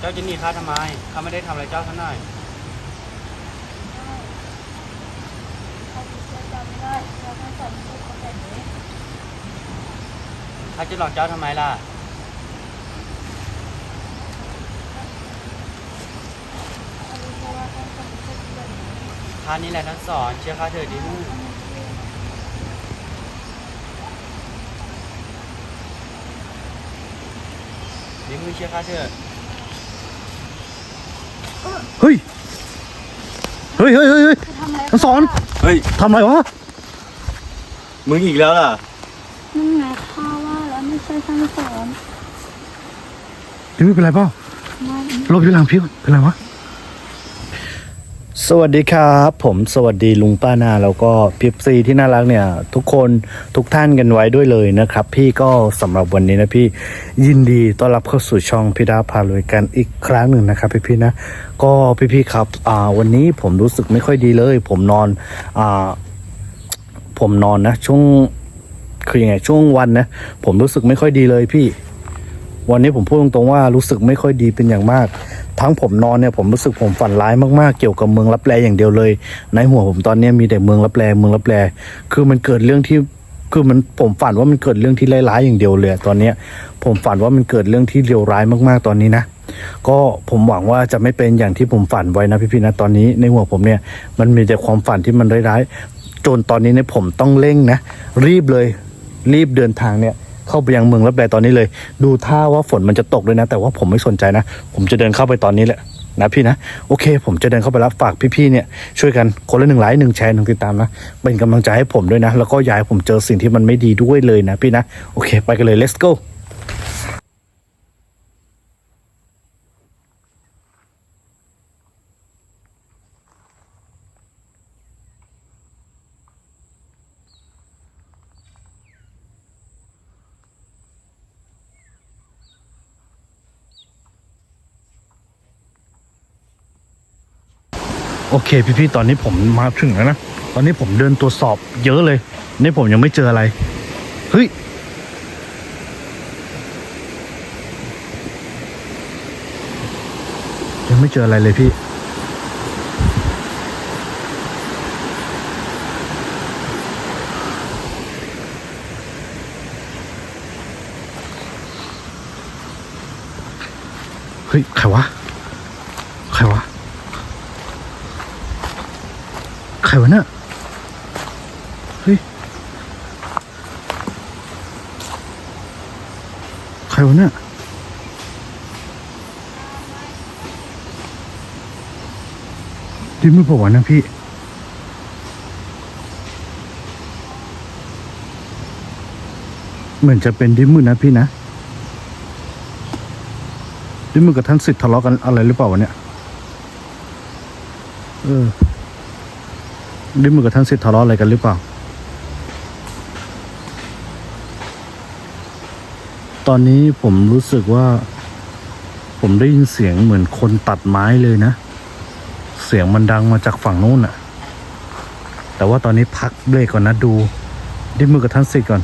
เจ้าจะหนีข้าทำไมข้าไม่ได้ทำอะไรเจ้าสักหน่อยเขาเชื่อใจไม่ได้เราต้องสอนลูกเขาแบบนี้ข้าจะหลอกเจ้าทำไมล่ะ เขารู้แค่ว่าต้องสอนลูกแบบนี้ข้านี่แหละท่านสอนเชื่อข้าเถิดดิมูดิมูเชื่อข้าเถิด เฮ้ย เฮ้ยเฮ้ยเฮ้ยเฮ้ยจะทำอะไรทั้งสอนเฮ้ย ทำอะไรวะ มึงอีกแล้วล่ะนั่นไงข้าว่าแล้วไม่ใช่ท่านสอนพี่ไม่เป็นไรเปล่าไม่ลบอยู่หลังพี่ก่อนเป็นไรวะ สวัสดีครับ ผมสวัสดีลุงป้านาแล้วก็พิบซีที่น่ารักเนี่ย ทุกคนทุกท่านกันไว้ด้วยเลยนะครับ พี่ก็สำหรับวันนี้นะพี่ยินดีต้อนรับเข้าสู่ช่องพิดาพารวยกันอีกครั้งหนึ่งนะครับ พี่ๆนะ ก็พี่ๆครับอ่าวันนี้ผมรู้สึกไม่ค่อยดีเลย ผมนอนอ่าผมนอนนะ ช่วงคือยังไงช่วงวันนะ ผมรู้สึกไม่ค่อยดีเลยพี่ วันนี้ผมพูดตรงๆว่ารู้สึกไม่ค่อยดีเป็นอย่างมาก ทั้งผมนอนเนี่ยผมรู้สึกผมฝันร้ายมากๆเกี่ยวกับเมืองรับแลอย่างเดียวเลย ในหัวผมตอนนี้มีแต่เมืองรับแลเมืองรับแลคือมันเกิดเรื่องที่คือมันผมฝันว่ามันเกิดเรื่องที่ร้ายๆอย่างเดียวเลยตอนเนี้ยผมฝันว่ามันเกิดเรื่องที่เลวร้ายมากๆตอนนี้นะก็ผมหวังว่าจะไม่เป็นอย่างที่ผมฝันไว้นะพี่ๆนะตอนนี้ในหัวผมเนี่ยมันมีแต่ความฝันที่มันร้ายๆจนตอนนี้เนี่ยผมต้องเร่งนะรีบเลยรีบเดินทางเนี่ย เข้าไปยังเมืองรับแลตอนนี้เลย ดูท่าว่าฝนมันจะตกด้วยนะ แต่ว่าผมไม่สนใจนะ ผมจะเดินเข้าไปตอนนี้แหละนะพี่นะโอเค ผมจะเดินเข้าไปรับฝากพี่ๆเนี่ยช่วยกันคนละหนึ่งไลค์หนึ่งแชร์หนึ่งติดตามนะเป็นกำลังใจให้ผมด้วยนะ แล้วก็อยายผมเจอสิ่งที่มันไม่ดีด้วยเลยนะพี่นะโอเค ไปกันเลย let's go โอเคพี่ๆตอนนี้ผมมาถึงแล้วนะ ตอนนี้ผมเดินตรวจสอบเยอะเลย นี่ผมยังไม่เจออะไร เฮ้ย ยังไม่เจออะไรเลยพี่เฮ้ยใครวะ ใครวะ ใคร วะเนี่ยเฮ้ยใครวะเนี่ยดิมือผมวะนะพี่เหมือนจะเป็นดิมือนะพี่นะดิมือกับท่านสิทธิ์ทะเลาะกันอะไรหรือเปล่าวะเนี่ยเออ ดิมือกับท่านสิทธิ์ทะเลาะอะไรกันหรือเปล่า ตอนนี้ผมรู้สึกว่า ผมได้ยินเสียงเหมือนคนตัดไม้เลยนะ เสียงมันดังมาจากฝั่งนู้นอะแต่ว่าตอนนี้พักเบรกก่อนนะดู ดิมือกับท่านสิทธิ์ก่อน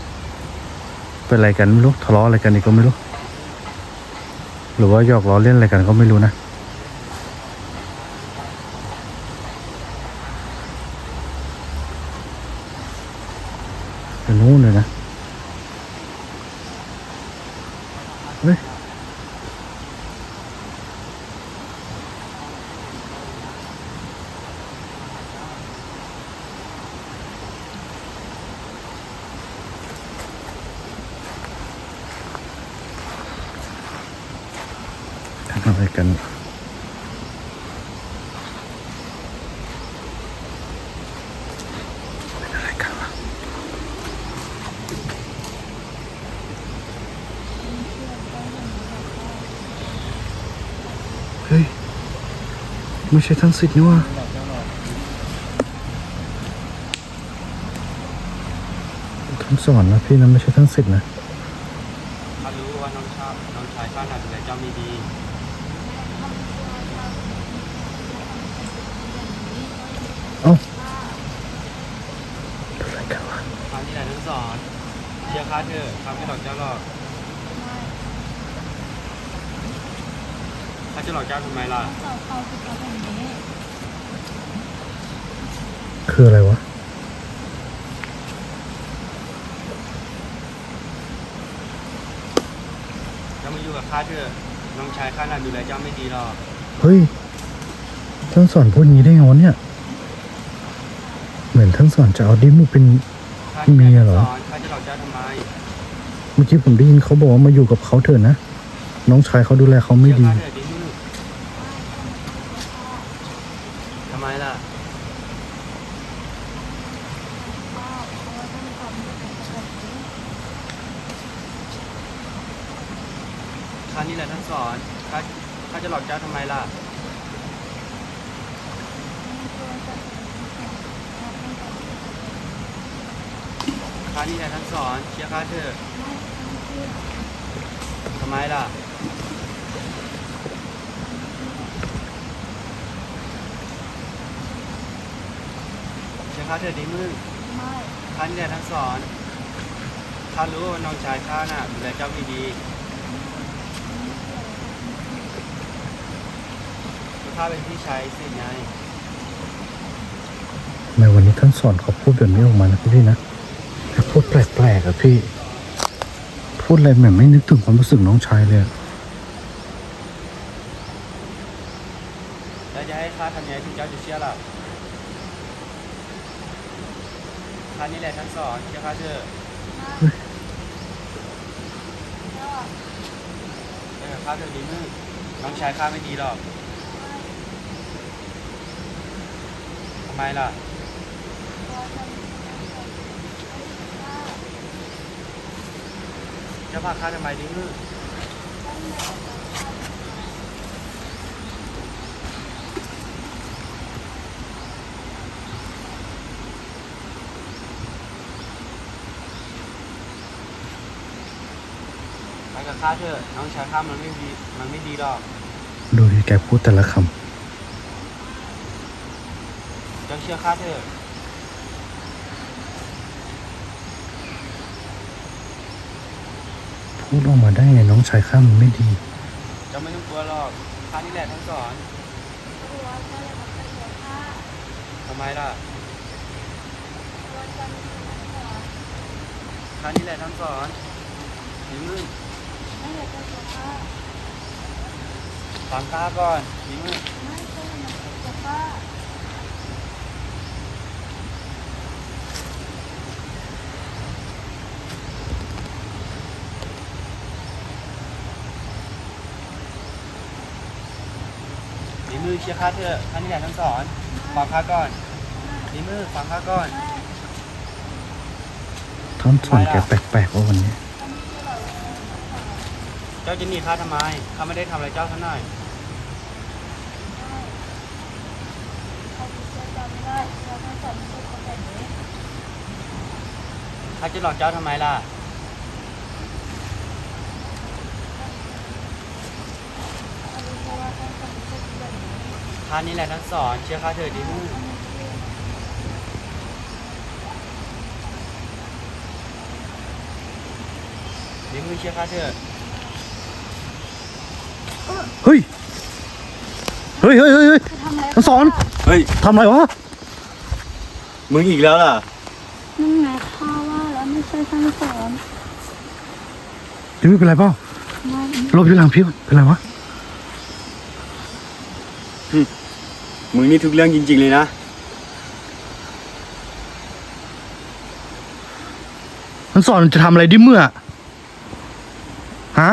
เป็นอะไรกันไม่รู้ทะเลาะอะไรกันอีกก็ไม่รู้ หรือว่าหยอกล้อเล่นอะไรกันก็ไม่รู้นะ ไปนู้นเลยนะ เฮ้ย ทำอะไรกัน เป็นอะไรกันวะ เฮ้ย ไม่ใช่ท่านสิทธิ์นี่ว่าท่านสอนนะพี่นะไม่ใช่ท่านสิทธิ์นะข้ารู้ว่าน้องชอบน้องชายข้าน่ะดูแลเจ้าไม่ดีเอ้าเป็นอะไรกันวะข้านี่แหละท่านสอนเชื่อข้าเถอะข้าไม่หลอกเจ้าหรอก เขา จะหลอกเจ้าทำไมล่ะสอนเขาสิครับแบบนี้ คืออะไรวะ เจ้ามาอยู่กับข้าเถอะน้องชายข้าน่ะดูแลเจ้าไม่ดีหรอก เฮ้ย ท่านสอนพูดอย่างนี้ได้ไงวะเนี่ย เหมือนท่านสอนจะเอาดิมูเป็น ข้าเมียเหรอ สอนข้าจะหลอกเจ้าทำไม เมื่อกี้ผมได้ยินเขาบอกว่ามาอยู่กับเขาเถอะนะ น้องชายเขาดูแลเขาไม่ดีเชื่อข้าเถอะดิมือทำไมล่ะ พ่อเพราะว่าท่านสอนไม่เป็นแบบนี้ ข้านี่แห ละท่านสอนข้าข้าจะหลอกเจ้าทำไมล่ะไม่ควรจะเป็นแบบนี้ครับท่านสอนไม่เป็นแบบนี้ข้านี่แหละท่านสอนเชื่อข้าเถอะไม่ไม่เชื่อทำไมล่ะ เชื่อข้าเถอะดิมือไม่ข้านี่แหละท่านสอนข้ารู้ว่าน้องชายข้าน่ะดูแลเจ้าไม่ดีเพราะ ข้าเป็นพี่ชายสิไงทำไมวันนี้ท่านสอนเขาพูดแบบนี้ออกมานะพี่นะแต่พูดแปลกๆอะพี่ พูดอะไรแบบไม่นึกถึงความรู้สึกน้องชายเลยอะแล้วจะให้ข้าทำยังไงถึงเจ้าจะเชื่อล่ะข้านี่แหละท่านสอนเชื่อข้าเถอะแล้วอะเชื่อข้าเถอะดีมือน้องชายข้าไม่ดีหรอกทำ ไมล่ะเพราะท่านสอนไม่เป็นว่าเจ้าพาข้าทำไมดีมือท่านไม่เอาใจใส่ไปกับข้าเถอะน้องชายข้ามันไม่ดี มันไม่ดีหรอก ดูดิแกพูดแต่ละคำ เจ้าเชื่อข้าเถอะำพูดออกมาได้ไงน้องชายข้ามันไม่ดีเจ้าไม่ต้องกลัวหรอกข้านี่แหละท่านสอนกลัวท่านจะมาเป็นตัวข้าทำไมล่ะกลัวท่านไม่เป็นนักสอนข้านี่แหละท่านสอนดีมือไม่อยากเป็นตัวข้าฟังข้าก่อนดีมือไม่ใช่มันเป็นตัวข้า มือเชื่อข้าเถอะข้านี่แหละท่านสอนฟังข้าก่อนดีมือฟังข้าก่อนไม่ท่านสอนแกแปลกๆว่าวันนี้ท่านไม่เชื่อหรอกว่าเป็นนักสอนเจ้าจะหนีข้าทำไมข้าไม่ได้ทำอะไรเจ้าสักหน่อยไม่เขาเชื่อใจไม่ได้เพราะท่านสอนไม่เป็นคนแบบนี้ข้าจะหลอกเจ้าทำไมล่ะ เขารู้แค่ว่าท่านสอนไม่เป็นคนแบบนี้ ข้านี่แหละท่านสอนเชื่อข้าเถอะดีมือท่านไม่เชื่อดีมือเชื่อข้าเถอะเฮ้ย เฮ้ยเฮ้ยเฮ้ยเฮ้ยจะทำอะไรท่านสอนเฮ้ย ทำอะไรวะ มึงอีกแล้วล่ะ นั่นไงข้าว่าแล้วไม่ใช่ท่านสอนดิมี่เป็นไรเปล่าไม่หลบอยู่หลังพี่ก่อนเป็นไรวะ มึงนี่ทุกเรื่องจริง ๆ เลยนะท่านสอนจะทำอะไรดิเมื่อ ฮะ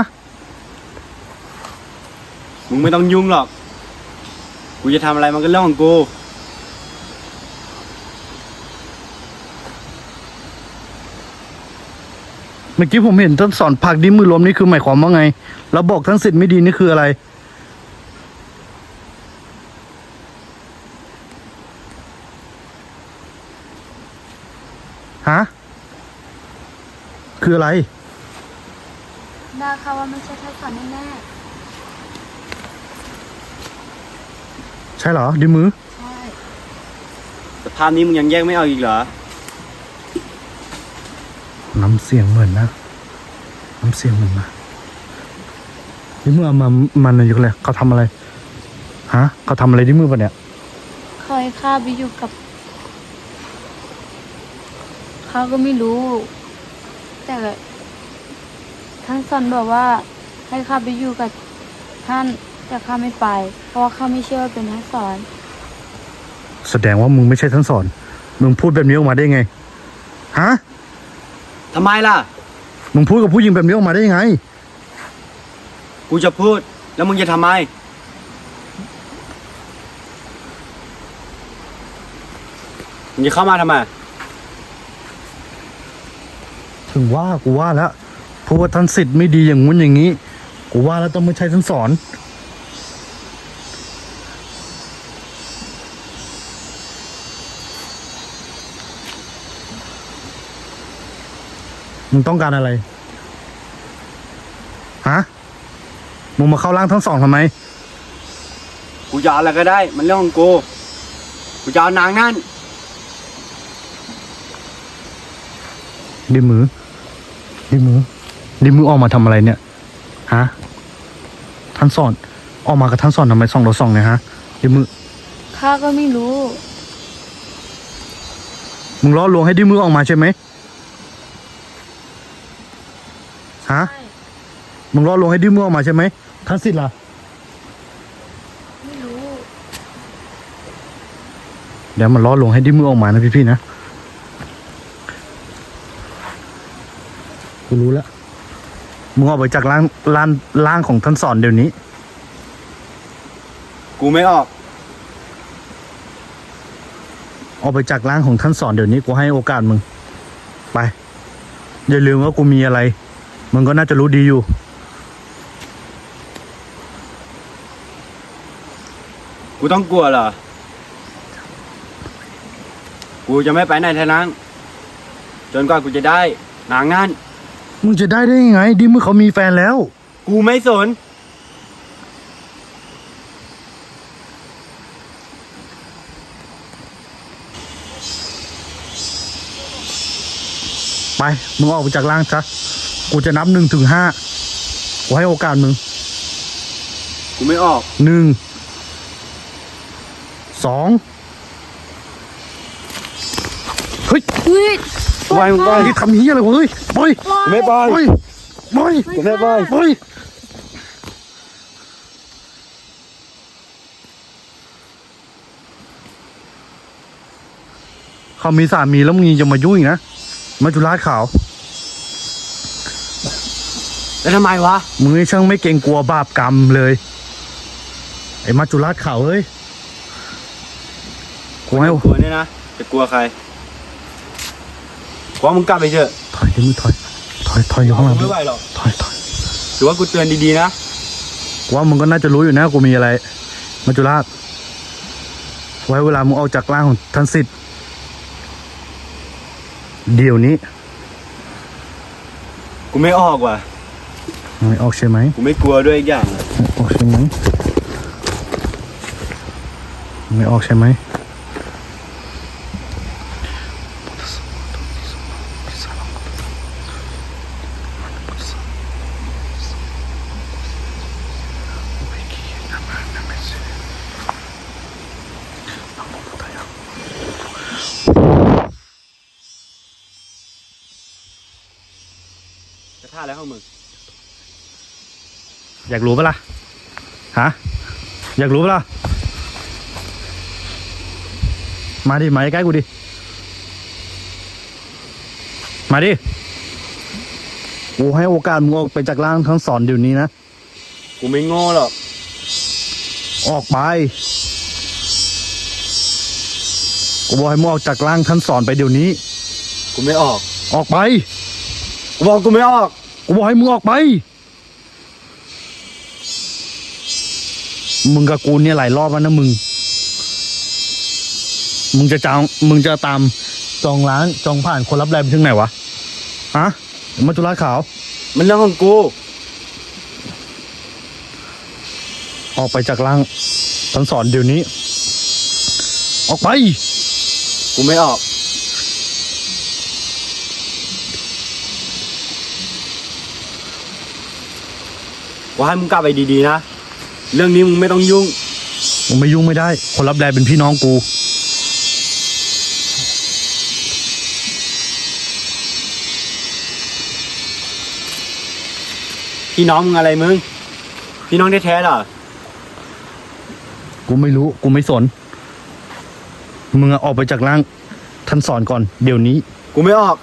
มึงไม่ต้องยุ่งหรอก กูจะทำอะไรมันก็เรื่องของกู เมื่อกี้ผมเห็นท่านสอนผลักดิมือล้มนี่คือหมายความว่าไง แล้วบอกท่านสิทธิ์ไม่ดีนี่คืออะไร คืออะไรดาค่ะว่าไม่ใช่ท่านสอนแน่ใช่เหรอดิมือๆใช่แต่ภาพนี้มึงยังแยกไม่ออกอีกเหรอ น้ำเสียงเหมือนนะ น้ำเสียงเหมือนนะดิมือเอามามันอยู่เลยเขาทำอะไรฮะเขาทำอะไรดิมือปะเนี่ยเคยข้าไปอยู่กับเขาก็ไม่รู้ แต่ท่านสอนบอกว่าให้ข้าไปอยู่กับท่านแต่ข้าไม่ไป เพราะว่าข้าไม่เชื่อว่าเป็นท่านสอน แสดงว่ามึงไม่ใช่ท่านสอน มึงพูดแบบนี้ออกมาได้ไง ฮะ ทำไมล่ะ มึงพูดกับผู้หญิงแบบนี้ออกมาได้ยังไง กูจะพูด แล้วมึงจะทำไม มึงจะเข้ามาทำไม ถึงว่ากูว่าแล้วเพราะว่าท่านสิทธิ์ไม่ดีอย่างงู้นอย่างนี้ กูว่าแล้วต้องไม่ใช่ท่านสอน มึงต้องการอะไร ฮะ มึงมาเข้าร่างทั้งสองทำไม กูจะเอาอะไรก็ได้ มันเรื่องของกู กูจะเอานางนั่นดิมือ ดิมือดิมือออกมาทำอะไรเนี่ยฮะท่านสอนออกมากับท่านสอนทำไมสองต่อสองเนี่ยฮะดิมือข้าก็ไม่รู้มึงล่อลวงให้ดิมือออกมาใช่ไหมฮะมึงล่อลวงให้ดิมือออกมาใช่ไหมท่านสิทธิ์ล่ะไม่รู้เดี๋ยวมันล่อลวงให้ดิมือออกมานะพี่ๆนะ กูรู้แล้วมึงออกไปจากร่างร่างร่างของท่านสอนเดี๋ยวนี้ กูไม่ออก ออกไปจากร่างของท่านสอนเดี๋ยวนี้กูให้โอกาสมึง ไป อย่าลืมว่ากูมีอะไร มึงก็น่าจะรู้ดีอยู่ กูต้องกลัวเหรอ กูจะไม่ไปไหนทั้งนั้น จนกว่ากูจะได้นางนั่น มึงจะได้ได้ยังไง ดิมือเขามีแฟนแล้ว กูไม่สน ไป มึงออกไปจากร่างซะกูจะนับหนึ่งถึงห้ากูให้โอกาสมึงกูไม่ออกหนึ่งสองเฮ้ย เฮ้ย ปล่อยมึงไปที่ทำเฮียอะไรวะเฮ้ยปล่อยไม่ไปปล่อยปล่อยกูไม่ไปปล่อยเขามีสามีแล้วมึงยังจะมายุ่งอีกนะมาจุฬาขาว แล้วทำไมวะ มึงนี่ช่างไม่เกรงกลัวบาปกรรมเลย ไอ้มาจุฬาขาวเฮ้ยกูให้กลัวเนี่ยนะ จะกลัวใคร กลัวมึงกลับไปเถอะถอยดิมึงถอย ถอยถอยอยู่ข้างหลังไม่ไหวหรอกถอยถอยถือว่ากูเตือนดีๆนะกูว่ามึงก็น่าจะรู้อยู่นะกูมีอะไรมาจุฬาชไว้เวลามึงออกจากร่างของท่านสิทธิ์เดี๋ยวนี้ กูไม่ออกว่ะไม่ออกใช่ไหมกูไม่กลัวด้วยอีกอย่าง ไม่ออกใช่ไหมไม่ออกใช่ไหม จะท่าอะไรของมึง อยากรู้ปะล่ะฮะอยากรู้ปะล่ะมาดิมาใกล้ๆกูดิมาดิกูให้โอกาสมึงออกไปจากร่างทั้งสอนเดี๋ยวนี้นะกูไม่โง่หรอกออกไปกูบอกให้มึงออกจากร่างท่านสอนไปเดี๋ยวนี้ กูไม่ออก ออกไป กูบอกกูไม่ออก กูบอกให้มึงออกไป มึงกับกูเนี่ยหลายรอบแล้วนะมึง มึงจะจองมึงจะตามจองร้านจองผ่านคนรับแรงไปถึงไหนวะฮะมัจจุราชขาว มันเรื่องของกู ออกไปจากร่างท่านสอนเดี๋ยวนี้ ออกไป กูไม่ออก กูว่าให้มึงกลับไปดีๆนะ เรื่องนี้มึงไม่ต้องยุ่ง มึงไม่ยุ่งไม่ได้ คนรับแลเป็นพี่น้องกู พี่น้องมึงอะไรมึง พี่น้องแท้ๆเหรอ กูไม่รู้ กูไม่สน มึงอะออกไปจากร่าง ท่านสอนก่อน เดี๋ยวนี้ กูไม่ออก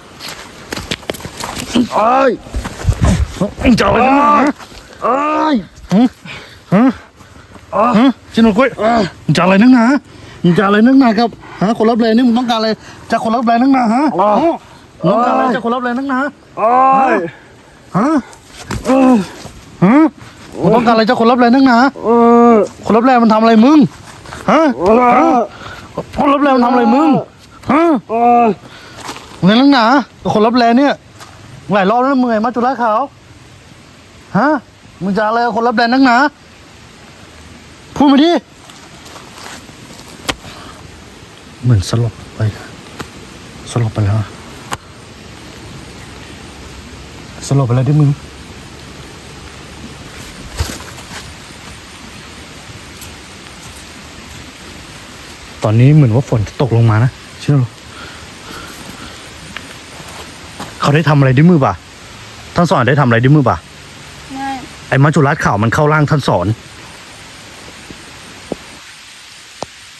เอ้ยมึงจะเอาอะไรนักหนาเอ้ย ฮะฮะฮะชินโนกุยมึงจะอะไรนักหนามึงจะอะไรนักหนาครับฮะคนรับแรงนี่มึงต้องการอะไรจากคนรับแรงนักหนาฮะฮะมึงต้องการอะไรจากคนรับแรงนักหนาโอ้ยฮะฮะมึงต้องการอะไรจากคนรับแรงนักหนาเออคนรับแรงมันทำอะไรมึงฮะฮะคนรับแรงมันทำอะไรมึงฮะเออในนักหนาคนรับแรงเนี่ยหลายรอบแล้วนะมึงไงมาจุฬาขาวฮะมึงจะอะไรกับคนรับแรงนักหนา พูดมาดิ เหมือนสลบไป สลบไปแล้วอะสลบไปแล้วดิมึงตอนนี้เหมือนว่าฝนจะตกลงมานะ เชื่อหรอเขาได้ทำอะไรด้วยมือป่ะท่านสอนได้ทำอะไรด้วยมือป่ะไม่ไอ้มัจจุราชข่าวมันเข้าร่างท่านสอน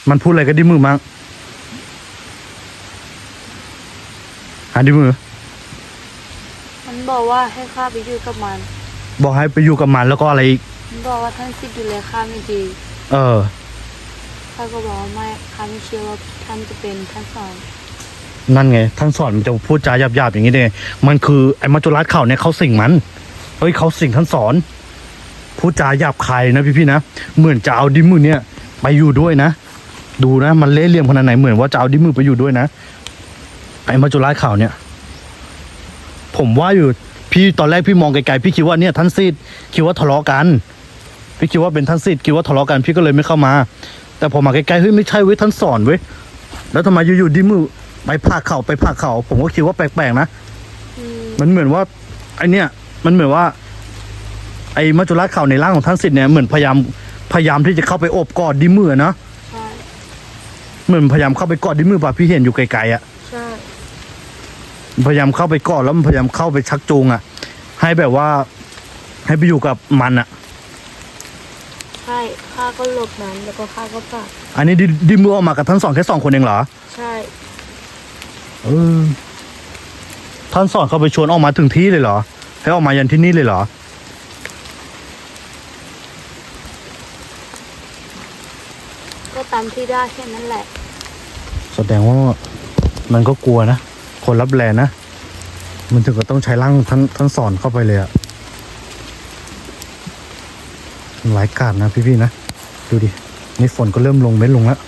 มันพูดอะไรก็ดิมือมั้งหาดิมือ มันบอกว่าให้ข้าไปอยู่กับมัน บอกให้ไปอยู่กับมันแล้วก็อะไรอีก มันบอกว่าท่านสิทธิ์ดูแลข้าไม่ดี เออ ข้าก็บอกว่าไม่ข้าไม่เชื่อว่าท่านจะเป็นท่านสอน นั่นไง ท่านสอนมันจะพูดจาหยาบๆอย่างนี้ได้ไงมันคือไอ้มัจจุราชข่าวเนี่ยเขาสิ่งมันเฮ้ยเขาสิ่งท่านสอนพูดจาหยาบคายนะพี่ๆนะ เหมือนจะเอาดิมือเนี่ย ไปอยู่ด้วยนะ ดูนะ มันเละเหลี่ยมขนาดไหนเหมือนว่าจะเอาดิมือไปอยู่ด้วยนะไอ้มัจจุราชข่าวเนี่ย ผมว่าอยู่พี่ตอนแรกพี่มองไกลๆพี่คิดว่าเนี่ยท่านซีดคิดว่าทะเลาะกัน พี่คิดว่าเป็นท่านซีดคิดว่าทะเลาะกันพี่ก็เลยไม่เข้ามา แต่พอมาใกล้ๆเฮ้ยไม่ใช่เว้ยท่านสอนเว้ยแล้วทำไมอยู่ๆดิมือไปผ่าเข่าไปผ่าเข่าผมก็คิดว่าแปลกๆนะมันเหมือนว่าไอเนี่ย มันเหมือนว่า ไอ้มัจจุราชเข่าในร่างของท่านสิทธิ์เนี่ยเหมือนพยายามพยายามที่จะเข้าไปโอบกอดดิมือนะ เหมือนพยายามเข้าไปกอดดิมือป่ะพี่เห็นอยู่ไกลๆอะใช่พยายามเข้าไปกอดแล้วมันพยายามเข้าไปชักจูงอะ ให้แบบว่า ให้ไปอยู่กับมันอะใช่ข้าก็หลบนั้นแล้วก็ข้าก็ปากอันนี้ดิดิมือออกมากับท่านสอนแค่สองคนเองเหรอใช่เออท่านสอนเขาไปชวนออกมาถึงที่เลยเหรอ ให้ออกมายันที่นี่เลยเหรอก็ตามที่ได้แค่นั้นแหละ แสดงว่ามันก็กลัวนะ คนรับแลนะ มันถึงก็ต้องใช้ร่างท่านท่านสอนเข้าไปเลยอะหลายกาดนะพี่ๆนะ ดูดิ นี่ฝนก็เริ่มลงเม็ดลงแล้ว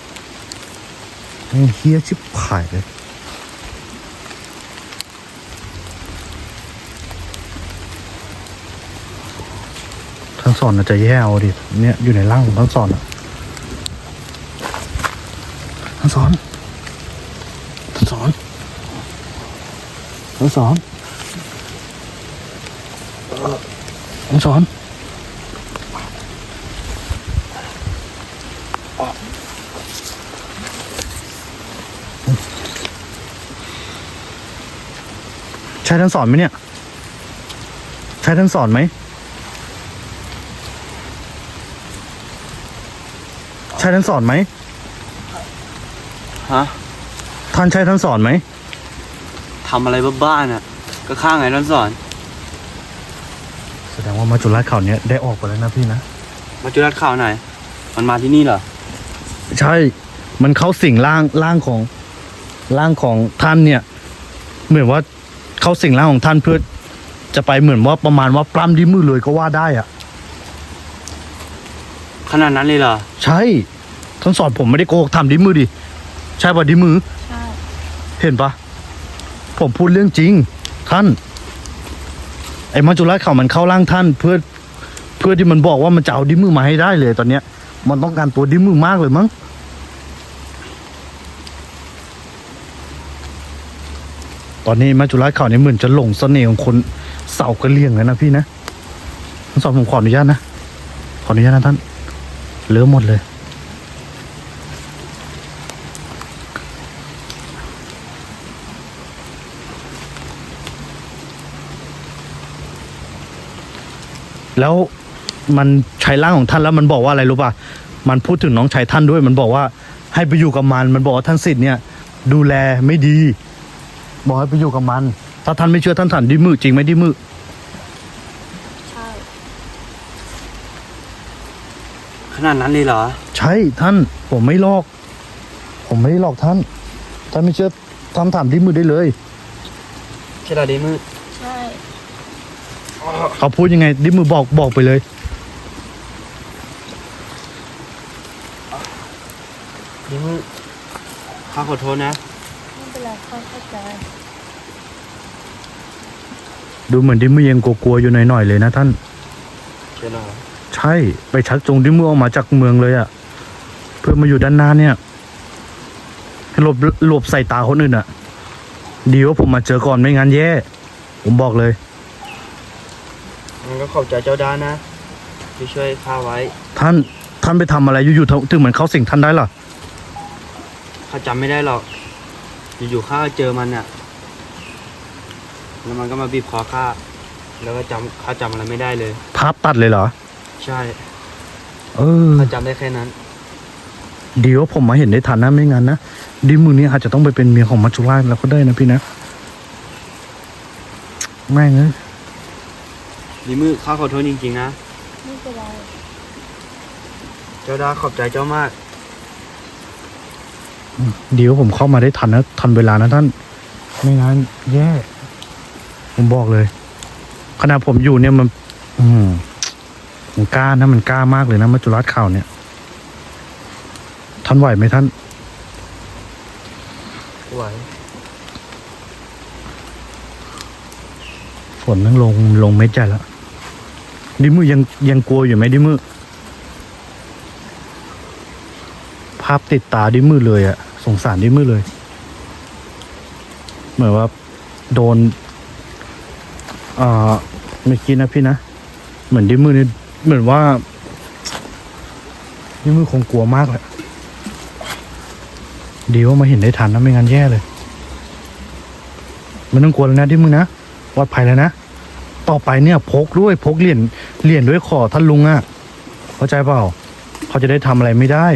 เฮี้ยชิบหายเลยท่านสอนน่าจะแย่เอาดิ เนี่ยอยู่ในร่างของท่านสอนอะท่านสอน ท่านสอน ท่านสอนท่านสอนใช่ท่านสอนไหมเนี่ย ใช่ท่านสอนไหม ใช่ท่านสอนไหม ฮะ ท่านใช่ท่านสอนไหม ทำอะไรบ้าๆน่ะ ก็ข้างไงท่านสอน แสดงว่ามาจุฬาเขาเนี้ยได้ออกไปแล้วนะพี่นะ มาจุรัดข่าวไหน มันมาที่นี่เหรอ ใช่ มันเข้าสิ่งร่างร่างของร่างของท่านเนี่ย เหมือนว่าเข้าสิ่งร่างของท่านเพื่อจะไปเหมือนว่าประมาณว่าปล้ำที่มือเลยก็ว่าได้อะขนาดนั้นเลยเหรอ ใช่ท่านสอนผมไม่ได้โกหกทำดิมือดิใช่ป่ะดิมือ ใช่ เห็นปะ ผมพูดเรื่องจริง ท่าน ไอ้มัจจุราชเขามันเข้าร่างท่าน เพื่อเพื่อที่มันบอกว่ามันจะเอาดิมือมาให้ได้เลยตอนเนี้ย มันต้องการตัวดิมือมากเลยมั้งตอนนี้มัจจุราชเขาเนี่ยเหมือนจะหลงเสน่ห์ของคนเสากระเลียงแล้วนะพี่นะทั้งสองผมขออนุญาตนะขออนุญาตนะท่านเลือหมดเลย แล้วมันใช้ร่างของท่านแล้วมันบอกว่าอะไรรู้ป่ะ มันพูดถึงน้องชายท่านด้วยมันบอกว่าให้ไปอยู่กับมัน มันบอกว่าท่านสิทธิ์เนี่ย ดูแลไม่ดี บอกให้ไปอยู่กับมัน ถ้าท่านไม่เชื่อท่านถามดิมือจริงไหมดิมือใช่ ขนาดนั้นเลยเหรอ ใช่ท่าน ผมไม่หลอก ผมไม่ได้หลอกท่านท่านไม่เชื่อท่านถามดิมือได้เลยใช่เหรอดีมือใช่ เขาพูดยังไงดิมือบอกบอกไปเลยดีมือข้าขอโทษนะ ไม่เป็นไรข้าเข้าใจดูเหมือนดิมือยังกลัวๆอยู่หน่อยๆเลยนะท่านใช่เหรอใช่ไปชักจงดิมือออกมาจากเมืองเลยอะเพื่อมาอยู่ด้านหน้าเนี่ยให้หลบหลบใส่ตาคนอื่นอะดีว่าผมมาเจอก่อนไม่งั้นแย่ ผมบอกเลยงั้น ก็ขอบใจเจ้าด้านนะที่ช่วยข้าไว้ ท่านท่านไปทำอะไรอยู่ๆถึงเหมือนเขาสิ่งท่านได้ล่ะข้าจำไม่ได้หรอก อยู่ๆข้าก็เจอมันน่ะแล้วมันก็มาบีบคอข้าแล้วก็จำข้าจำอะไรไม่ได้เลย ภาพตัดเลยเหรอ ใช่เออ ข้าจำได้แค่นั้นดีว่าผมมาเห็นได้ทันนะไม่งั้นนะดิมือนี้อาจจะต้องไปเป็นเมียของมัจจุราชแล้วก็ได้นะพี่นะ แม่งเอ้ย ดีมือข้าขอโทษจริงๆนะ ไม่เป็นไร เจ้าดาขอบใจเจ้ามาก ดีว่าผมเข้ามาได้ทันนะทันเวลานะท่าน ไม่งั้นแย่ ผมบอกเลย ขณะผมอยู่เนี่ยมัน อืมมันกล้านะมันกล้ามากเลยนะมัจจุราชข่าวเนี่ย ท่านไหวไหมท่าน ไหว ฝ นนั่งลงลงเม็ดใหญ่แล้วดิมือยังยังกลัวอยู่ไหมดิมือภาพติดตาดิมือเลยอะสงสารดิมือเลย เหมือนว่าโดนเอ่อเมื่อกี้นะพี่นะ เหมือนดิมือนี่เหมือนว่าดิมือคงกลัวมากแหละดีว่ามาเห็นได้ทันนะไม่งั้นแย่เลยไม่ต้องกลัวแล้วนะดิมือนะปลอดภัยแล้วนะ ต่อไปเนี่ยพกด้วยพกเหรียญเหรียญด้วยขอท่านลุงอะ่ะเข้าใจเปล่า เขาจะได้ทำอะไรไม่ได้